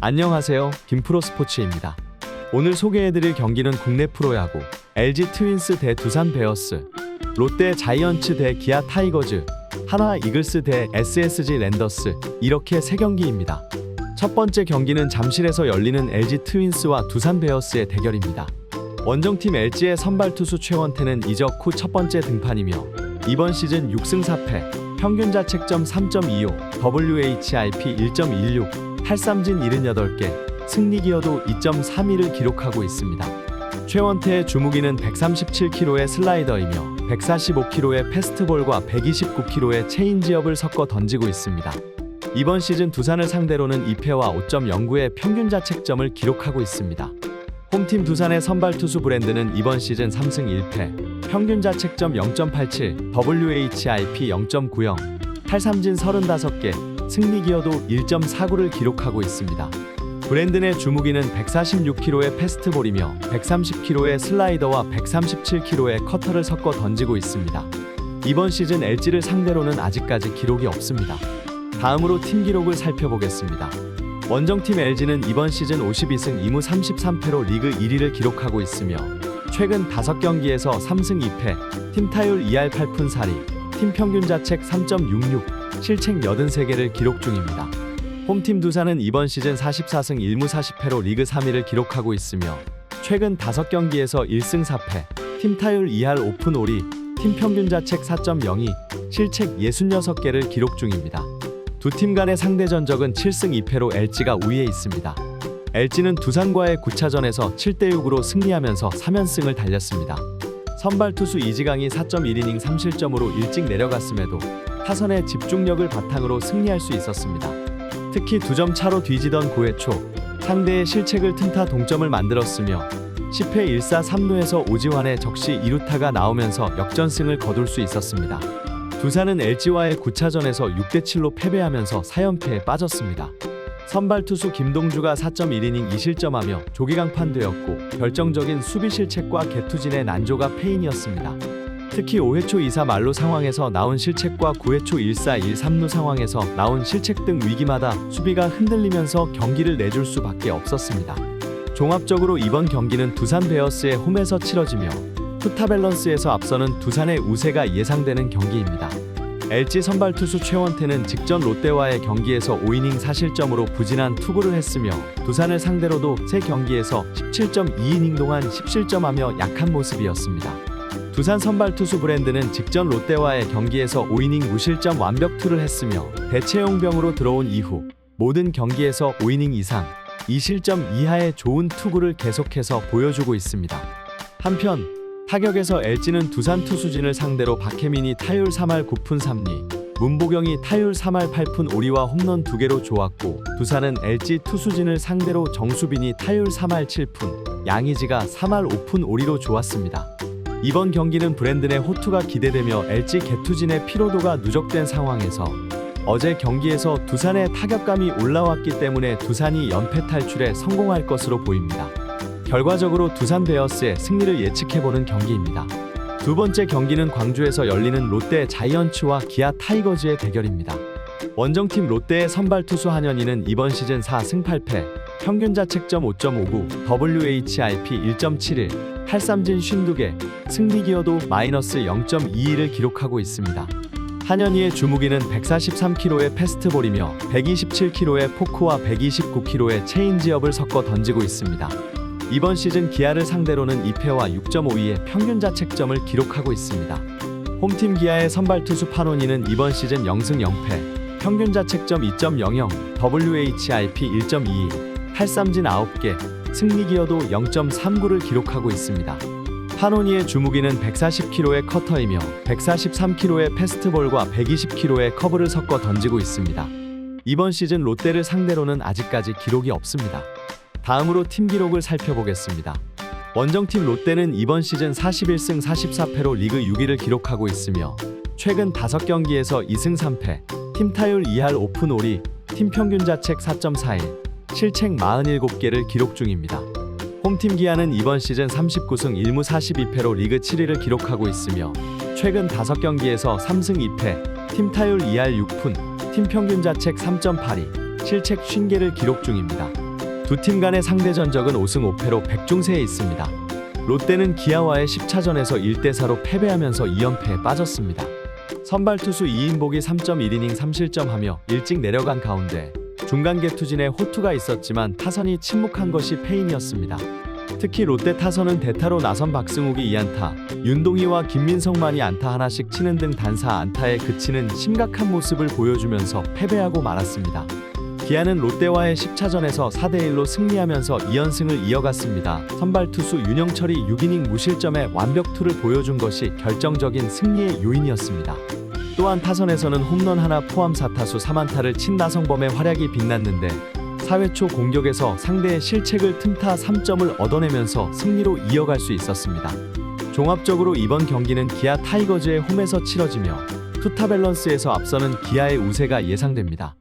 안녕하세요. 김프로 스포츠입니다. 오늘 소개해드릴 경기는 국내 프로야구 LG 트윈스 대 두산 베어스, 롯데 자이언츠 대 기아 타이거즈, 하나 이글스 대 SSG 랜더스 이렇게 세 경기입니다. 첫 번째 경기는 잠실에서 열리는 LG 트윈스와 두산 베어스의 대결입니다. 원정팀 LG의 선발 투수 최원태는 이적 후 첫 번째 등판이며 이번 시즌 6승 4패, 평균 자책점 3.25, WHIP 1.16, 탈삼진 78개, 승리 기여도 2.32를 기록하고 있습니다. 최원태의 주무기는 137km의 슬라이더이며 145km의 패스트볼과 129km의 체인지업을 섞어 던지고 있습니다. 이번 시즌 두산을 상대로는 2패와 5.09의 평균 자책점을 기록하고 있습니다. 홈팀 두산의 선발 투수 브랜드는 이번 시즌 3승 1패, 평균 자책점 0.87, WHIP 0.90, 탈삼진 35개, 승리 기여도 1.49를 기록하고 있습니다. 브랜든의 주무기는 146km의 패스트볼이며 130km의 슬라이더와 137km의 커터를 섞어 던지고 있습니다. 이번 시즌 LG를 상대로는 아직까지 기록이 없습니다. 다음으로 팀 기록을 살펴보겠습니다. 원정팀 LG는 이번 시즌 52승 2무 33패로 리그 1위를 기록하고 있으며 최근 5경기에서 3승 2패, 팀 타율 2할 8푼 4리, 팀 평균 자책 3.66, 실책 83개를 기록 중입니다. 홈팀 두산은 이번 시즌 44승 1무 40패로 리그 3위를 기록하고 있으며 최근 5경기에서 1승 4패, 팀 타율 2할 5푼 5리, 팀 평균 자책 4.02, 실책 66개를 기록 중입니다. 두 팀 간의 상대 전적은 7승 2패로 LG가 우위에 있습니다. LG는 두산과의 9차전에서 7대 6으로 승리하면서 3연승을 달렸습니다. 선발 투수 이지강이 4.1이닝 3실점으로 일찍 내려갔음에도 타선의 집중력을 바탕으로 승리할 수 있었습니다. 특히 두 점 차로 뒤지던 9회 초 상대의 실책을 틈타 동점을 만들었으며 10회 1사 3루에서 오지환의 적시 2루타가 나오면서 역전승을 거둘 수 있었습니다. 두산은 LG와의 9차전에서 6대 7로 패배하면서 4연패에 빠졌습니다. 선발 투수 김동주가 4.1이닝 2실점하며 조기강판되었고 결정적인 수비 실책과 개투진의 난조가 패인이었습니다. 특히 5회 초 2사 말로 상황에서 나온 실책과 9회 초 1사 1, 3루 상황에서 나온 실책 등 위기마다 수비가 흔들리면서 경기를 내줄 수밖에 없었습니다. 종합적으로 이번 경기는 두산 베어스의 홈에서 치러지며 투타 밸런스에서 앞서는 두산의 우세가 예상되는 경기입니다. LG 선발 투수 최원태는 직전 롯데와의 경기에서 5이닝 4실점으로 부진한 투구를 했으며 두산을 상대로도 세 경기에서 17.2이닝 동안 10실점하며 약한 모습이었습니다. 두산 선발 투수 브랜드는 직전 롯데와의 경기에서 5이닝 무실점 완벽 투를 했으며 대체용병으로 들어온 이후 모든 경기에서 5이닝 이상 2실점 이하의 좋은 투구를 계속해서 보여주고 있습니다. 한편 타격에서 LG는 두산 투수진을 상대로 박혜민이 타율 3할 9푼 3리, 문보경이 타율 3할 8푼 5리와 홈런 2개로 좋았고 두산은 LG 투수진을 상대로 정수빈이 타율 3할 7푼, 양의지가 3할 5푼 5리로 좋았습니다. 이번 경기는 브랜든의 호투가 기대되며 LG 개투진의 피로도가 누적된 상황에서 어제 경기에서 두산의 타격감이 올라왔기 때문에 두산이 연패 탈출에 성공할 것으로 보입니다. 결과적으로 두산 베어스의 승리를 예측해보는 경기입니다. 두 번째 경기는 광주에서 열리는 롯데 자이언츠와 기아 타이거즈의 대결입니다. 원정팀 롯데의 선발 투수 한현희는 이번 시즌 4승 8패, 평균 자책점 5.59, WHIP 1.71, 탈삼진 52개, 승리 기여도 마이너스 0.22를 기록하고 있습니다. 한현희의 주무기는 143km의 패스트볼이며 127km의 포크와 129km의 체인지업을 섞어 던지고 있습니다. 이번 시즌 기아를 상대로는 2패와 6.52의 평균 자책점을 기록하고 있습니다. 홈팀 기아의 선발 투수 파노니는 이번 시즌 0승 0패, 평균 자책점 2.00, WHIP 1.22, 탈삼진 9개, 승리 기여도 0.39를 기록하고 있습니다. 파노니의 주무기는 140km의 커터이며 143km의 패스트볼과 120km의 커브를 섞어 던지고 있습니다. 이번 시즌 롯데를 상대로는 아직까지 기록이 없습니다. 다음으로 팀 기록을 살펴보겠습니다. 원정팀 롯데는 이번 시즌 41승 44패로 리그 6위를 기록하고 있으며 최근 5경기에서 2승 3패, 팀 타율 2할 5푼 5리, 팀 평균 자책 4.41, 실책 47개를 기록 중입니다. 홈팀 기아는 이번 시즌 39승 1무 42패로 리그 7위를 기록하고 있으며 최근 5경기에서 3승 2패, 팀 타율 2할 6푼, 팀 평균 자책 3.82, 실책 50개를 기록 중입니다. 두 팀 간의 상대 전적은 5승 5패로 백중세에 있습니다. 롯데는 기아와의 10차전에서 1대4로 패배하면서 2연패에 빠졌습니다. 선발 투수 이인복이 3.1이닝 3실점하며 일찍 내려간 가운데 중간 개투진에 호투가 있었지만 타선이 침묵한 것이 패인이었습니다. 특히 롯데 타선은 대타로 나선 박승욱이 2안타, 윤동희와 김민성만이 안타 하나씩 치는 등 단사 안타에 그치는 심각한 모습을 보여주면서 패배하고 말았습니다. 기아는 롯데와의 10차전에서 4대1로 승리하면서 2연승을 이어갔습니다. 선발 투수 윤영철이 6이닝 무실점의 완벽투를 보여준 것이 결정적인 승리의 요인이었습니다. 또한 타선에서는 홈런 하나 포함 4타수 3안타를 친 나성범의 활약이 빛났는데 4회 초 공격에서 상대의 실책을 틈타 3점을 얻어내면서 승리로 이어갈 수 있었습니다. 종합적으로 이번 경기는 기아 타이거즈의 홈에서 치러지며 투타 밸런스에서 앞서는 기아의 우세가 예상됩니다.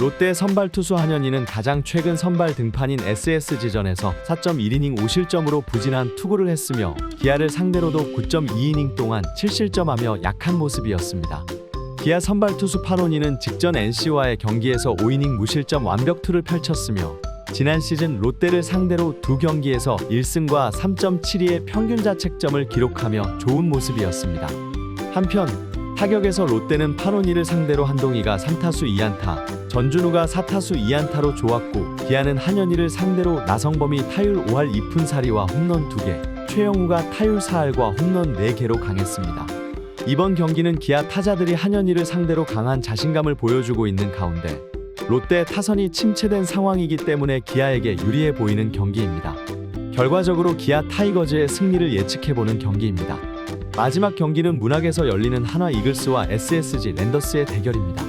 롯데 선발 투수 한현희는 가장 최근 선발 등판인 SSG전에서 4.1이닝 5실점으로 부진한 투구를 했으며 기아를 상대로도 9.2이닝 동안 7실점하며 약한 모습이었습니다. 기아 선발 투수 파노니는 직전 NC와의 경기에서 5이닝 무실점 완벽투를 펼쳤으며 지난 시즌 롯데를 상대로 두 경기에서 1승과 3.72의 평균 자책점을 기록하며 좋은 모습이었습니다. 한편 타격에서 롯데는 파노니를 상대로 한동희가 3타수 2안타, 전준우가 4타수 2안타로 좋았고 기아는 한현희를 상대로 나성범이 타율 5할 2푼 사리와 홈런 2개, 최영우가 타율 4할과 홈런 4개로 강했습니다. 이번 경기는 기아 타자들이 한현희를 상대로 강한 자신감을 보여주고 있는 가운데 롯데 타선이 침체된 상황이기 때문에 기아에게 유리해 보이는 경기입니다. 결과적으로 기아 타이거즈의 승리를 예측해보는 경기입니다. 마지막 경기는 문학에서 열리는 한화 이글스와 SSG 랜더스의 대결입니다.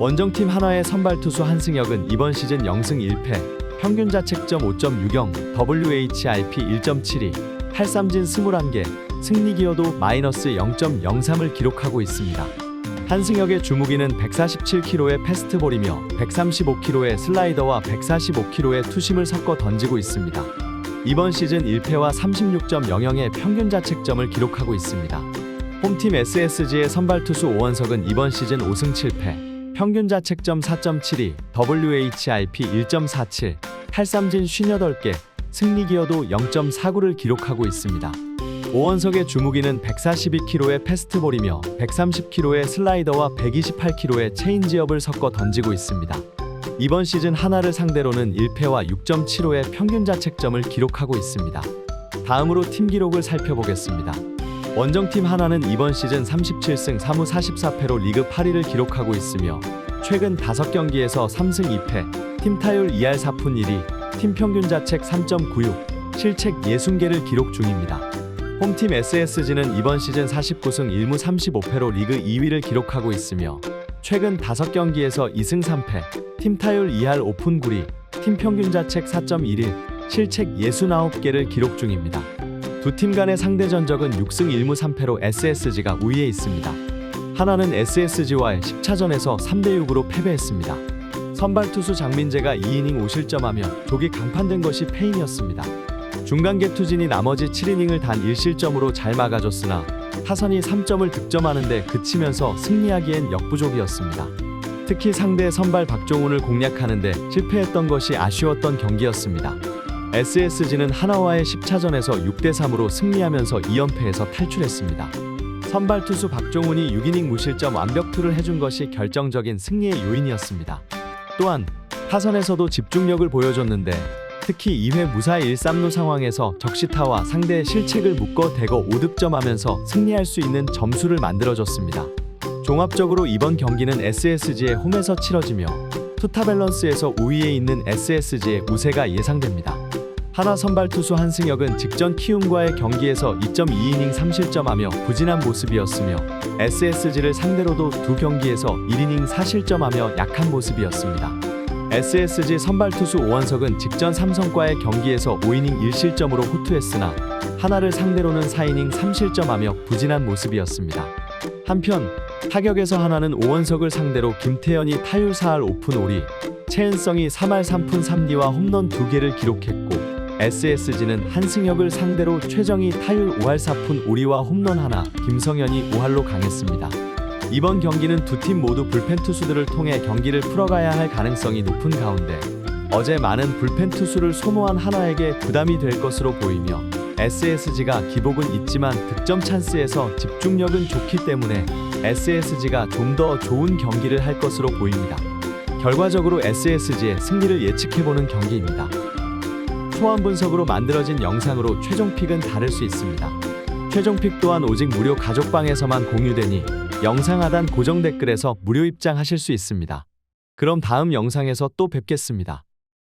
원정팀 한화의 선발 투수 한승혁은 이번 시즌 0승 1패, 평균 자책점 5.60, WHIP 1.72, 8삼진 21개, 승리 기여도 마이너스 0.03을 기록하고 있습니다. 한승혁의 주무기는 147km의 패스트볼이며 135km의 슬라이더와 145km의 투심을 섞어 던지고 있습니다. 이번 시즌 1패와 36.00의 평균 자책점을 기록하고 있습니다. 홈팀 SSG의 선발 투수 오원석은 이번 시즌 5승 7패, 평균 자책점 4.72, WHIP 1.47, 8삼진 58개, 승리 기여도 0.49를 기록하고 있습니다. 오원석의 주무기는 142km의 패스트볼이며 130km의 슬라이더와 128km의 체인지업을 섞어 던지고 있습니다. 이번 시즌 하나를 상대로는 1패와 6.75의 평균 자책점을 기록하고 있습니다. 다음으로 팀 기록을 살펴보겠습니다. 원정팀 하나는 이번 시즌 37승 3무 44패로 리그 8위를 기록하고 있으며 최근 5경기에서 3승 2패, 팀 타율 2할 4푼 1위, 팀 평균 자책 3.96, 실책 60개를 기록 중입니다. 홈팀 SSG는 이번 시즌 49승 1무 35패로 리그 2위를 기록하고 있으며 최근 5경기에서 2승 3패, 팀 타율 2할 5푼 9리, 팀 평균 자책 4.11, 실책 69개를 기록 중입니다. 두 팀 간의 상대 전적은 6승 1무 3패로 SSG가 우위에 있습니다. 하나는 SSG와의 10차전에서 3대 6으로 패배했습니다. 선발 투수 장민재가 2이닝 5실점하며 조기 강판된 것이 패인이었습니다. 중간 개투진이 나머지 7이닝을 단 1실점으로 잘 막아줬으나 타선이 3점을 득점하는데 그치면서 승리하기엔 역부족이었습니다. 특히 상대 선발 박종훈을 공략하는데 실패했던 것이 아쉬웠던 경기였습니다. SSG는 하나와의 10차전에서 6대 3으로 승리하면서 2연패에서 탈출했습니다. 선발 투수 박종훈이 6이닝 무실점 완벽투를 해준 것이 결정적인 승리의 요인이었습니다. 또한 타선에서도 집중력을 보여줬는데 특히 2회 무사 1-3루 상황에서 적시타와 상대의 실책을 묶어 대거 5득점하면서 승리할 수 있는 점수를 만들어줬습니다. 종합적으로 이번 경기는 SSG의 홈에서 치러지며 투타 밸런스에서 우위에 있는 SSG의 우세가 예상됩니다. 하나 선발 투수 한승혁은 직전 키움과의 경기에서 2.2이닝 3실점하며 부진한 모습이었으며 SSG를 상대로도 두 경기에서 1이닝 4실점하며 약한 모습이었습니다. SSG 선발 투수 오원석은 직전 삼성과의 경기에서 5이닝 1실점으로 호투했으나 하나를 상대로는 4이닝 3실점하며 부진한 모습이었습니다. 한편 타격에서 하나는 오원석을 상대로 김태현이 타율 4할 5푼 5리, 최은성이 3할 3푼 3리와 홈런 2개를 기록했고 SSG는 한승혁을 상대로 최정이 타율 5할 4푼 5리와 홈런 하나, 김성현이 5할로 강했습니다. 이번 경기는 두 팀 모두 불펜 투수들을 통해 경기를 풀어가야 할 가능성이 높은 가운데 어제 많은 불펜 투수를 소모한 하나에게 부담이 될 것으로 보이며 SSG가 기복은 있지만 득점 찬스에서 집중력은 좋기 때문에 SSG가 좀 더 좋은 경기를 할 것으로 보입니다. 결과적으로 SSG의 승리를 예측해보는 경기입니다. 초안 분석으로 만들어진 영상으로 최종 픽은 다를 수 있습니다. 최종 픽 또한 오직 무료 가족방에서만 공유되니 영상 하단 고정 댓글에서 무료 입장하실 수 있습니다. 그럼 다음 영상에서 또 뵙겠습니다.